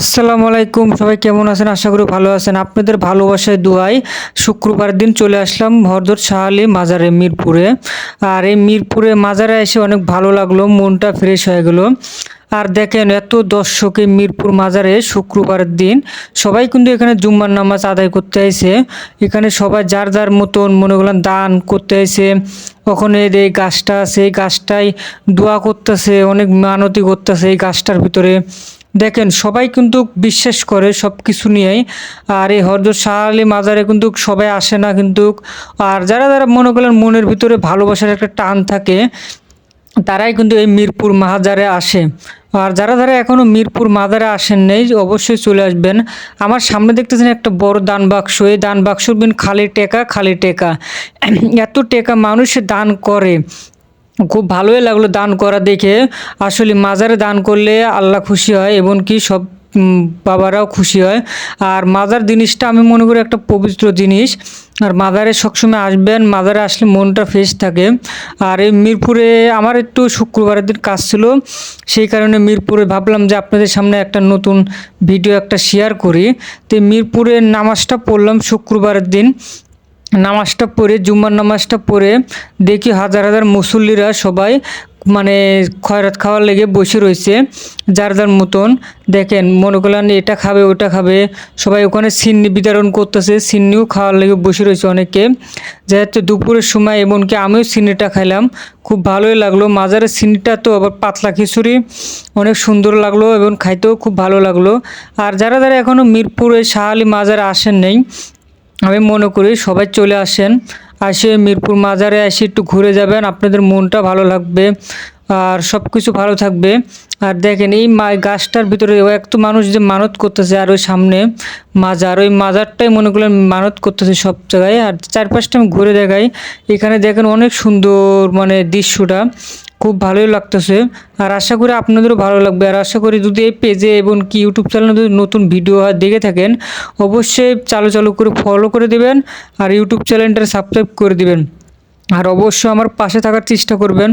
আসসালামু আলাইকুম, সবাই কেমন আছেন? আশা করি ভালো আছেন। আপনাদের ভালোবাসায় দোয়াই শুক্রবার দিন চলে আসলাম হরদর শাহালি মাজারে মিরপুরে। আর এই মিরপুরে মাজারে এসে অনেক ভালো লাগল, মনটা ফ্রেশ হয়ে গেল। আর দেখেন, এত দর্শকে মিরপুর মাজারে শুক্রবারের দিন। সবাই কিন্তু এখানে জুম্মার নামাজ আদায় করতে আইছে। এখানে সবাই যার যার মতন, মনে করলাম দান করতে আইছে। ওখানে এই গাছটা আছে, এই গাছটাই দোয়া করতেছে, অনেক মানতি করতেছে এই গাছটার ভিতরে। দেখেন, সবাই কিন্তু বিশ্বাস করে সব কিছু নিয়েই। আর এই হরদর শাহ আলী মাজারে কিন্তু সবাই আসে না কিন্তু। আর যারা যারা মনে করেন মনের ভিতরে ভালোবাসার একটা টান থাকে, তারাই কিন্তু এই মিরপুর মাজারে আসে। আর যারা যারা এখনও মিরপুর মাজারে আসেন নেই, অবশ্যই চলে আসবেন। আমার সামনে দেখতেছেন একটা বড় দান বাক্স। এই দান বাক্স খালি টেকা খালি টেকা। এত টেকা মানুষ দান করে। খুব ভালোই লাগল দান করা দেখে। আসলে মাজারে দান করলে আল্লাহ খুশি হয় এবং কি সব বাবারাও খুশি হয়। আর মাজার জিনিসটা আমি মনে করি একটা পবিত্র জিনিস। আর মাজারে সবসময় আসবেন, মাজারে আসলে মনটা ফ্রেশ থাকে। আর এই মিরপুরে আমার একটু শুক্রবারের দিন কাজ ছিল, সেই কারণে মিরপুরে ভাবলাম যে আপনাদের সামনে একটা নতুন ভিডিও একটা শেয়ার করি। তো এই মিরপুরের নামাজটা পড়লাম শুক্রবারের দিন। নামাজটা পড়ে, জুম্মার নামাজটা পড়ে দেখি হাজার হাজার মুসল্লিরা সবাই মানে খয়রাত খাওয়ার লেগে বসে রয়েছে যার যার মতন। দেখেন, মনে করলেন এটা খাবে, ওটা খাবে। সবাই ওখানে সিন্নি বিতরণ করতেছে, সিন্নিও খাওয়ার লেগে বসে রয়েছে অনেকে। যেহেতু দুপুরের সময় এমনকি আমিও সিন্নিটা খাইলাম। খুব ভালোই লাগল। মাজারের সিন্নিটা তো আবার পাতলা খিচুড়ি। অনেক সুন্দর লাগল এবং খাইতেও খুব ভালো লাগল। আর যারা যারা এখনও মিরপুরে শাহ আলী মাজারে আসেন নেই আমি মনে করি সবাই চলে আসেন, আসে মিরপুর মাজারে এসে একটু ঘুরে যাবেন, আপনাদের মনটা ভালো লাগবে আর সব কিছু ভালো থাকবে। আর দেখেন এই গাছটার ভিতরে এক তো মানুষ যে মানত করতেছে আর ওই সামনে মাজার, ওই মাজারটাই মনে করলেন মানত করতেছে সব জায়গায়। আর চারপাশটা আমি ঘুরে দেখাই। এখানে দেখেন অনেক সুন্দর মানে দৃশ্যটা। খুব ভালোই লাগতেছে। আর আশা করি আপনাদেরও ভালো লাগবে। আর আশা করি যদি এই পেজে এবং কি ইউটিউব চ্যানেলে যদি নতুন ভিডিও দেখে থাকেন, অবশ্যই চালু চালু করে ফলো করে দেবেন আর ইউটিউব চ্যানেলটা সাবস্ক্রাইব করে দেবেন। আর অবশ্যই আমার পাশে থাকার চেষ্টা করবেন।